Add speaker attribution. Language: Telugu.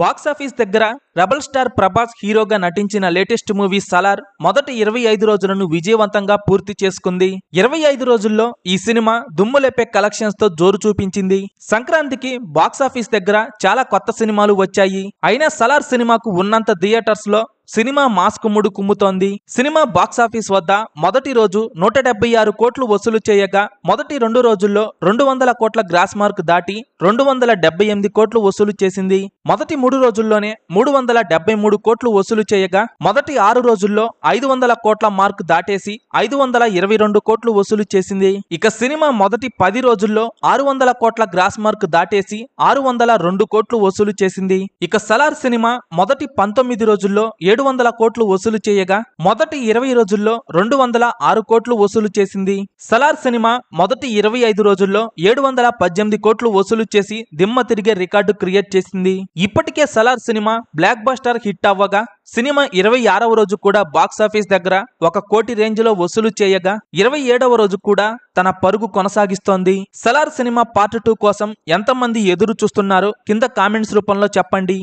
Speaker 1: బాక్సాఫీస్ దగ్గర రెబల్ స్టార్ ప్రభాస్ హీరోగా నటించిన లేటెస్ట్ మూవీ సలార్ మొదటి ఇరవై ఐదు రోజులను విజయవంతంగా పూర్తి చేసుకుంది. ఇరవై ఐదు రోజుల్లో ఈ సినిమా దుమ్ములెప్పే కలెక్షన్స్తో జోరు చూపించింది. సంక్రాంతికి బాక్సాఫీస్ దగ్గర చాలా కొత్త సినిమాలు వచ్చాయి. అయినా సలార్ సినిమాకు ఉన్నంత థియేటర్స్లో సినిమా మాస్ కుమ్ముడు కుమ్ముతోంది. సినిమా బాక్సాఫీస్ వద్ద మొదటి రోజు నూట డెబ్బై ఆరు కోట్లు వసూలు చేయగా మొదటి రెండు రోజుల్లో రెండు వందల కోట్ల గ్రాస్ మార్క్ దాటి రెండు వందల డెబ్బై ఎనిమిది కోట్లు వసూలు చేసింది. మొదటి మూడు రోజుల్లోనే మూడు వందల డెబ్బై మూడు కోట్లు వసూలు చేయగా మొదటి ఆరు రోజుల్లో ఐదు వందల కోట్ల మార్క్ దాటేసి ఐదు వందల ఇరవై రెండు కోట్లు వసూలు చేసింది. ఇక సినిమా మొదటి పది రోజుల్లో ఆరు వందల కోట్ల గ్రాస్ మార్క్ దాటేసి ఆరు వందల రెండు కోట్లు వసూలు చేసింది. ఇక సలార్ సినిమా మొదటి పంతొమ్మిది రోజుల్లో ఏడు వందల కోట్లు వసూలు చేయగా మొదటి ఇరవై రోజుల్లో రెండు వందల ఆరు కోట్లు వసూలు చేసింది. సలార్ సినిమా మొదటి ఇరవై ఐదు రోజుల్లో ఏడు వందల పద్దెనిమిది కోట్లు వసూలు చేసి దిమ్మ తిరిగే రికార్డు క్రియేట్ చేసింది. ఇప్పటికే Salaar cinema blockbuster hit అవ్వగా సినిమా ఇరవై ఆరవ రోజు కూడా బాక్సాఫీస్ దగ్గర ఒక కోటి రేంజ్లో వసూలు చేయగా ఇరవై ఏడవ రోజు కూడా తన పరుగు కొనసాగిస్తోంది. సలార్ సినిమా పార్ట్ టూ కోసం ఎంతమంది ఎదురు చూస్తున్నారో కింద కామెంట్స్ రూపంలో చెప్పండి.